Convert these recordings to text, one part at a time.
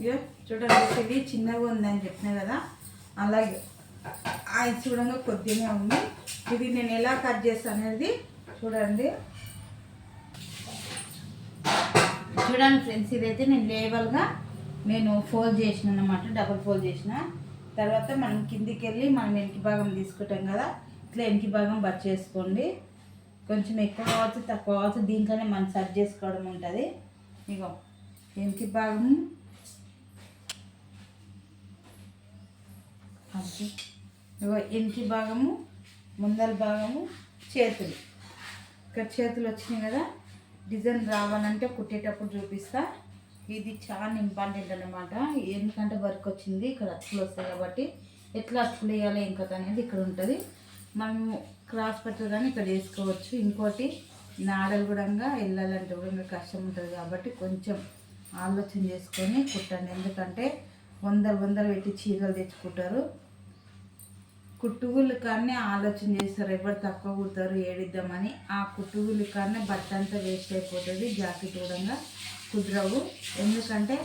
ఇక చూడండి ఇది చిన్నగా ఉందని చెప్పిన కదా? అలాగే అది చూడంగా కొద్దిగా ఉంది. ఇది నేను ఎలా కట్ చేస్తాను అనేది చూడండి. చూడండి ఫ్రెండ్స్ ఇదైతే నేను లేవల్గా నేను ఫోల్డ్ చేసిన అనమాట డబుల్ ఫోల్డ్ చేసిన. తర్వాత మనం కిందికి వెళ్ళి మనం వెనక భాగం తీసుకుంటాం కదా? ఇట్లా వెనక భాగం బట్ చేసుకోండి. కొంచెం ఎక్కువ కావచ్చు తక్కువ కావచ్చు దీంట్లోనే మనం సర్చ్ చేసుకోవడం ఉంటుంది. ఇగో వెనక భాగం అది. ఇగో ఇంటి భాగము ముందల భాగము చేతులు. ఇక్కడ చేతులు వచ్చినాయి కదా డిజైన్ రావాలంటే కుట్టేటప్పుడు చూపిస్తా. ఇది చాలా ఇంపార్టెంట్ అనమాట ఎందుకంటే వర్క్ వచ్చింది ఇక్కడ అచ్చులు వస్తాయి కాబట్టి ఎట్లా అచ్చులు వేయాలి ఇంకా అనేది ఇక్కడ ఉంటుంది. మనము క్రాస్ పెట్టలు కానీ ఇక్కడ వేసుకోవచ్చు. ఇంకోటి నాడలు కూడా వెళ్ళాలంటే కూడా కష్టం ఉంటుంది కాబట్టి కొంచెం ఆలోచన చేసుకొని కుట్టండి. ఎందుకంటే వందలు వందలు పెట్టి చీరలు తెచ్చుకుంటారు. కుట్టుగుళ్ళు కానీ ఆలోచన చేస్తారు. ఎవరు తక్కువ కుడతారు ఏడిద్దామని ఆ కుట్టుగుళ్ళు కానీ బట్ట అంతా వేస్ట్ అయిపోతుంది జాకెట్ కూడా కుదరవు. ఎందుకంటే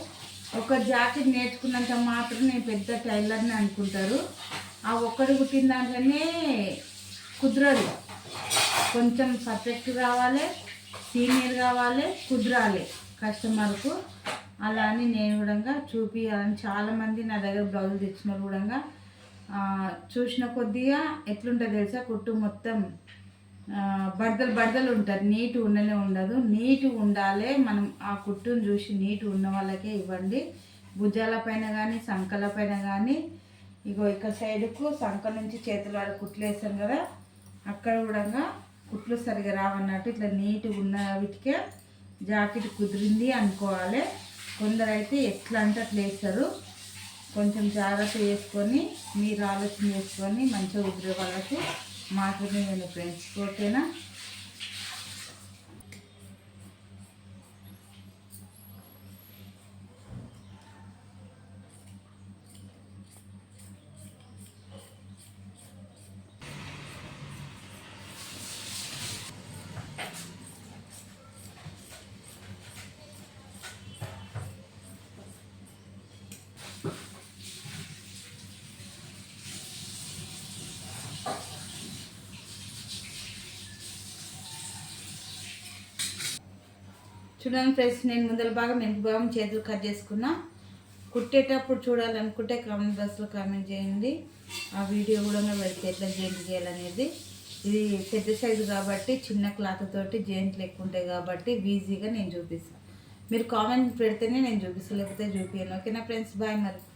ఒక జాకెట్ నేర్చుకున్నంత మాత్రం నేను పెద్ద టైలర్ని అనుకుంటారు. ఆ ఒక్కడు కుట్టిన దాంట్లోనే కుదరదు. కొంచెం పర్ఫెక్ట్ కావాలి సీనియర్ కావాలి కుదరాలి కస్టమర్కు. అలా అని నేను కూడా చూపించాలని చాలామంది నా దగ్గర బ్లౌజ్ తెచ్చిన కూడా చూసిన కొద్దిగా ఎట్లుంటుంది తెలుసా? కుట్టు మొత్తం బడదలు బడదలు ఉంటుంది. నీట్ ఉండనే ఉండదు. నీట్ ఉండాలి మనం ఆ కుట్టును చూసి నీట్ ఉన్న వాళ్ళకే ఇవ్వండి. భుజాల పైన కానీ సంకల పైన కానీ ఇగో ఇక్కడ సైడ్కు సంక నుంచి చేతుల వరకు కుట్లు వేసాం కదా అక్కడ కూడా కుట్లు సరిగా రావన్నట్టు ఇట్లా నీట్గా ఉన్న వీటికే జాకెట్ కుదిరింది అనుకోవాలి. కొందరైతే ఎట్లా అంటే అట్లా వేస్తారు. కొంచెం జాగ్రత్త చేసుకొని మీరు ఆలోచన చేసుకొని మంచిగా కుదిరే వాళ్ళకి మాత్రమే నేను ఫ్రెండ్స్ ఓకేనా చూడండి ఫ్రెండ్స్ నేను ముందర భాగం ఎంత భాగం చేతులు కట్ చేసుకున్నా. కుట్టేటప్పుడు చూడాలనుకుంటే కామెంట్ బాక్స్లో కామెంట్ చేయండి. ఆ వీడియో కూడా పెడితే ఎట్లా జాయింట్ చేయాలనేది. ఇది పెద్ద సైజు కాబట్టి చిన్న క్లాత్ తోటి జాయింట్లు ఎక్కువ ఉంటాయి కాబట్టి ఈజీగా నేను చూపిస్తాను మీరు కామెంట్ పెడితేనే నేను చూపిస్తాను లేకపోతే చూపించాను ఓకేనా ఫ్రెండ్స్? బాయ్ మరి.